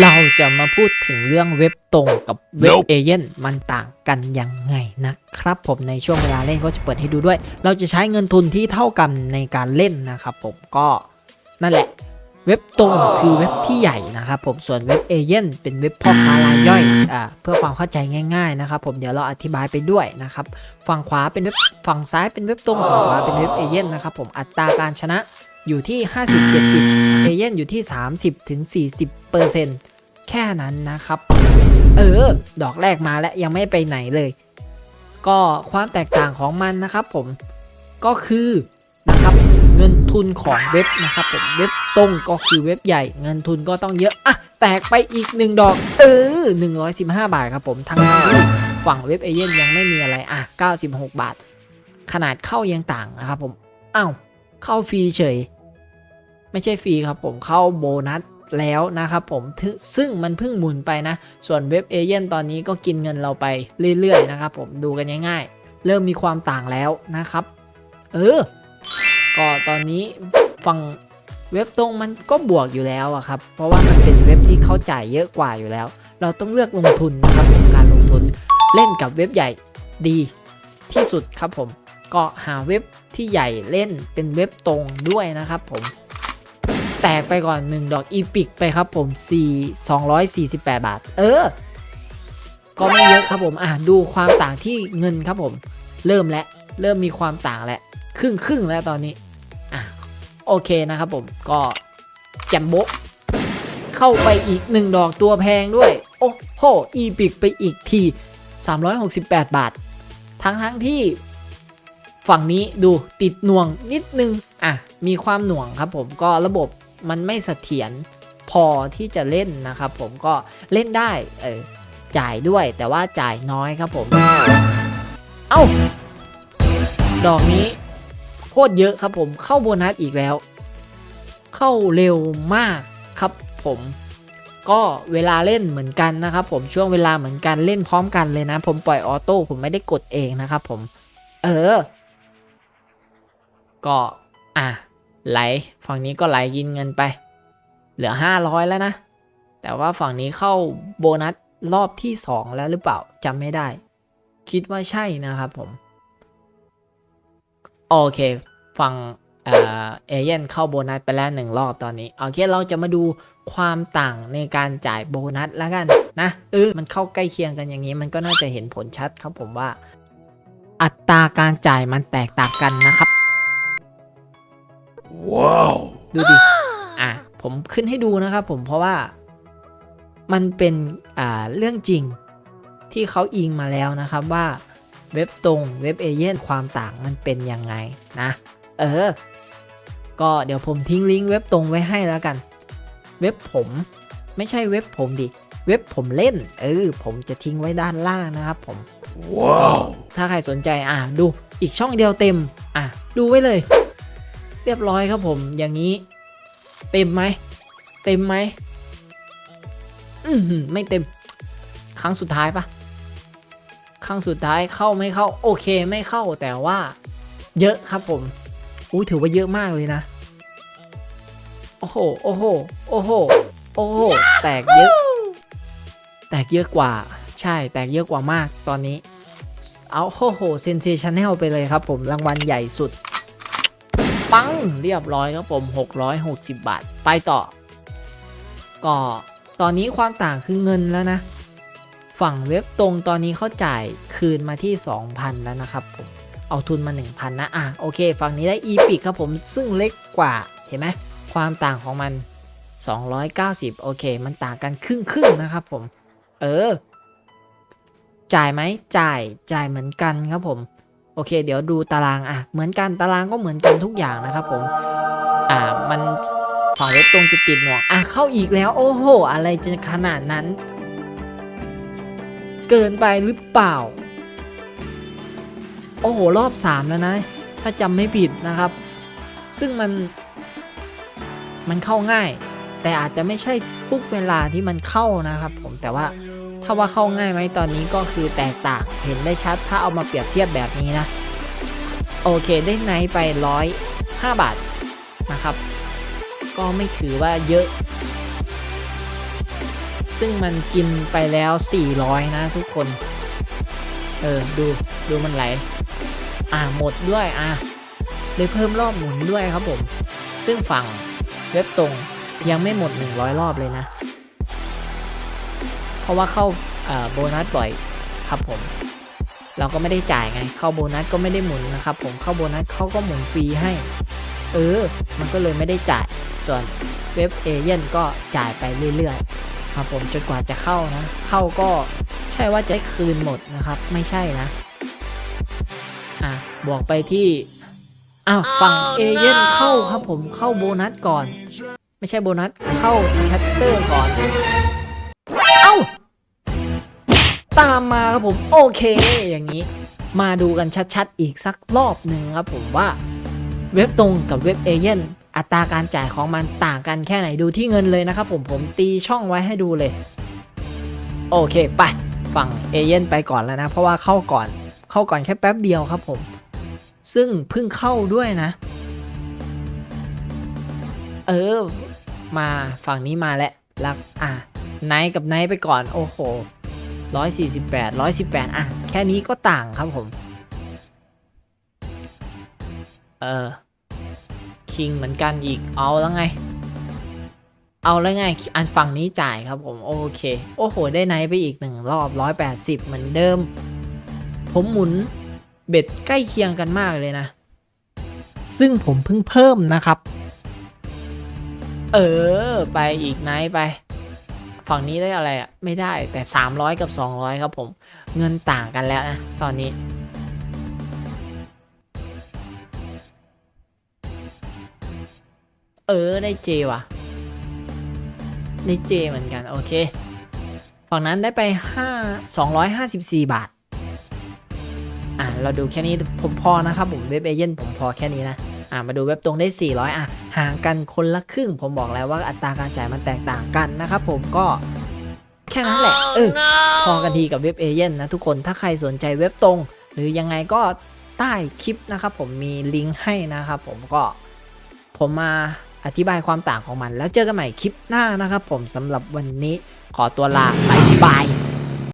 เราจะมาพูดถึงเรื่องเว็บตรงกับเว็บ Nope เอเย่นมันต่างกันยังไงนะครับผมในช่วงเวลาเล่นก็จะเปิดให้ดูด้วย เราจะใช้เงินทุนที่เท่ากันในการเล่นนะครับผมก็นั่นแหละเว็บตรงคือเว็บที่ใหญ่นะครับผมส่วนเว็บเอเย่นเป็นเว็บพ่อค้ารายย่อยอ่าเพื่อความเข้าใจง่าย ๆนะครับ ผมเดี๋ยวเราอธิบายไปด้วยนะครับฝั่งขวาเป็นเว็บฝั่งซ้ายเป็นเว็บตรงฝั่งขวาเป็นเว็บเอเย่นนะครับผมอัตราการชนะ อยู่ที่ 50-70เอเย่นอยู่ที่ 30-40%ถึง40เปอร์เซ็นต์แค่นั้นนะครับ เออ ดอกแรกมาแล้วยังไม่ไปไหนเลย ก็ความแตกต่างของมันนะครับผมก็คือนะครับเงินทุนของเว็บนะครับผมเว็บตรงก็คือเว็บใหญ่เงินทุนก็ต้องเยอะอะแตกไปอีกหนึ่งดอก เออ 115 บาทครับผมทั้งที่ฝั่งเว็บเอเย่นยังไม่มีอะไรอะ 96 บาท ขนาดเข้ายังต่างนะครับผมอ้าวเข้าฟรีเฉย ไม่ใช่ฟรีครับผมเข้าโบนัสแล้วนะครับผมซึ่งมันเพิ่งหมุนไปนะ ส่วนเว็บเอเย่นตอนนี้ก็กินเงินเราไปเรื่อยๆนะครับผมดูกันง่ายๆ เริ่มมีความต่างแล้วนะครับ เออ ก็ตอนนี้ฝั่งเว็บตรงมันก็บวกอยู่แล้วอะครับ เพราะว่ามันเป็นเว็บที่เขาจ่ายเยอะกว่าอยู่แล้ว เราต้องเลือกลงทุนนะครับผมการลงทุนเล่นกับเว็บใหญ่ดีที่สุดครับผมก็หาเว็บที่ใหญ่เล่นเป็นเว็บตรงด้วยนะครับผม แตกไปก่อน 1 ดอกอีพิกไปครับผม 4 248 บาท เออ ก็ไม่เยอะครับผม อะ ดูความต่างที่เงินครับผม เริ่มแล้ว เริ่มมีความต่างแล้ว ครึ่งครึ่งแล้วตอนนี้ อะ โอเคนะครับผม ก็แจมโบะเข้าไปอีก 1 ดอกตัวแพงด้วย โอ้โห อีพิกไปอีกที 368 บาท ทั้งทั้งที่ฝั่งนี้ดูติดหน่วงนิดนึง อะ มีความหน่วงครับผมก็ระบบ มันไม่เสถียรพอที่จะเล่นนะครับผมก็เล่นได้เออจ่ายด้วยแต่ว่าจ่ายน้อยครับผม เอ้า ดอกนี้โคตรเยอะครับผมเข้าโบนัสอีกแล้ว เข้าเร็วมากครับผมก็เวลาเล่นเหมือนกันนะครับผมช่วงเวลาเหมือนกันเล่นพร้อมกันเลยนะ ผมปล่อยออโต้ผมไม่ได้กดเองนะครับผม เออ ก็ อะ ไหลฝั่งนี้ก็ไหลกินเงินไป เหลือ 500 แล้วนะ แต่ว่าฝั่งนี้เข้าโบนัสรอบที่ 2 แล้วหรือเปล่าจำไม่ได้ คิดว่าใช่นะครับผม โอเค ฝั่งเอเอเย่นเข้าโบนัสไปแล้วหนึ่งรอบตอนนี้ โอเคเราจะมาดูความต่างในการจ่ายโบนัสแล้วกันนะเออมันเข้าใกล้เคียงกันอย่างนี้ มันก็น่าจะเห็นผลชัดครับผมว่า อัตราการจ่ายมันแตกต่างกันนะครับ Wow. ดูดิ อะ ผมขึ้นให้ดูนะครับผมเพราะว่ามันเป็นอ่าเรื่องจริงที่เขาอิงมาแล้วนะครับว่าเว็บตรงเว็บเอเย่นความต่างมันเป็นยังไงนะ เออ ก็เดี๋ยวผมทิ้งลิงก์เว็บตรงไว้ให้แล้วกัน เว็บผมไม่ใช่เว็บผมดิ เว็บผมเล่น เออ ผมจะทิ้งไว้ด้านล่างนะครับผม Wow. ถ้าใครสนใจอะดูอีกช่องเดียวเต็ม อะ ดูไว้เลย เรียบร้อยครับผมอย่างนี้ เต็มไหมเต็มไหมอืมไม่เต็ม ครั้งสุดท้ายปะครั้งสุดท้ายเข้าไม่เข้า โอเคไม่เข้าแต่ว่า เยอะครับผมอุ้ยถือว่าเยอะมากเลยนะ โอ้โหโอ้โหโอ้โหโอ้โหแตกเยอะ แตกเยอะกว่า ใช่แตกเยอะกว่ามากตอนนี้ เอาโอ้โหเซนเซชันแนลไปเลยครับผมรางวัลใหญ่สุด ปังเรียบร้อยครับผม 660 บาท ไปต่อ ก็ตอนนี้ความต่างคือเงินแล้วนะ ฝั่งเว็บตรงตอนนี้เขาจ่ายคืนมาที่ 2,000 แล้วนะครับผม เอาทุนมา 1,000 นะ อะ โอเค ฝั่งนี้ได้ e p i c ครับผม ซึ่งเล็กกว่า เห็นไหม ความต่างของมัน 290 โอเค มันต่างกันครึ่งครึ่งนะครับผม เออ จ่ายไหมจ่าย จ่ายเหมือนกันครับผม โอเค เดี๋ยวดูตารางอะเหมือนกันตารางก็เหมือนกันทุกอย่างนะครับผมอ่ามันฝั่งเว็บตรงจะติดหน่วงอะเข้าอีกแล้ว โอ้โห อะไรจะขนาดนั้น เกินไปหรือเปล่า โอ้โห รอบ 3 แล้วนะ ถ้าจำไม่ผิดนะครับ ซึ่งมัน มันเข้าง่าย แต่อาจจะไม่ใช่ทุกเวลาที่มันเข้านะครับ ผมแต่ว่า ถ้าว่าเข้าง่ายไหมตอนนี้ก็คือแตกต่างเห็นได้ชัดถ้าเอามาเปรียบเทียบแบบนี้นะ โอเคได้ไนท์ไปร้อยห้าบาทนะครับ ก็ไม่ถือว่าเยอะ ซึ่งมันกินไปแล้ว 400 นะทุกคน เออ ดูดูมันไหล อ่าหมดด้วยอะเลยเพิ่มรอบหมุนด้วยครับผม ซึ่งฝั่งเว็บตรงยังไม่หมด 100 รอบเลยนะ เพราะว่าเข้าเอ่อโบนัสบ่อยครับผม เราก็ไม่ได้จ่ายไง เข้าโบนัสก็ไม่ได้หมุนนะครับผมเข้าโบนัสเขาก็หมุนฟรีให้ เออ มันก็เลยไม่ได้จ่ายส่วนเว็บเอเย่นก็จ่ายไปเรื่อยๆครับผมจนกว่าจะเข้านะ เข้าก็ใช่ว่าจะได้คืนหมดนะครับ ไม่ใช่นะอะบวกไปที่อ้าวฝั่งเอเย่นเข้าครับผมเข้าโบนัสก่อน ไม่ใช่โบนัสเข้าสแคตเตอร์ก่อนเอ้า ตามมาครับผมโอเคอย่างนี้ มาดูกันชัดๆ อีกสักรอบหนึ่งครับผมว่าเว็บตรงกับเว็บเอเย่นอัตราการจ่ายของมันต่างกันแค่ไหนดูที่เงินเลยนะครับผมผมตีช่องไว้ให้ดูเลย โอเคไปฝั่งเอเย่นไปก่อนแล้วนะ เพราะว่าเข้าก่อนเข้าก่อนแค่แป๊บเดียวครับผม ซึ่งเพิ่งเข้าด้วยนะ เออ มาฝั่งนี้มาแล้วลักอะไนท์กับไนท์ไปก่อน โอ้โห ร้อยสี่สิบแปดร้อยสิบแปดอะ แค่นี้ก็ต่างครับผม เออคิงเหมือนกันอีก เอาแล้วไง เอาแล้วไง อันฝั่งนี้จ่ายครับผม โอเค โอ้โห ได้ไนไปอีกหนึ่งรอบร้อยแปดสิบเหมือนเดิม ผมหมุนเบ็ดใกล้เคียงกันมากเลยนะ ซึ่งผมเพิ่งเพิ่มนะครับ เออ ไปอีกไนไป ฝั่งนี้ได้อะไรอะไม่ได้แต่ 300 กับ 200 ครับผมเงินต่างกันแล้วนะตอนนี้เออได้เจว่ะ ได้เจเหมือนกัน โอเค ฝั่งนั้นได้ไป 5 254 บาท อะ เราดูแค่นี้ผมพอนะครับผมเว็บเอเย่นผมพอแค่นี้นะ อะมาดูเว็บตรงได้ 400 อะ ห่างกันคนละครึ่ง ผมบอกแล้วว่าอัตราการจ่ายมันแตกต่างกันนะครับผมก็แค่นั้นแหละ เออ พอกันทีกับเว็บเอเย่นนะทุกคน ถ้าใครสนใจเว็บตรง หรือยังไงก็ใต้คลิปนะครับผมมีลิงก์ให้นะครับผมก็ ผมมาอธิบายความต่างของมัน แล้วเจอกันใหม่คลิปหน้านะครับผมสำหรับวันนี้ขอตัวลาบายบาย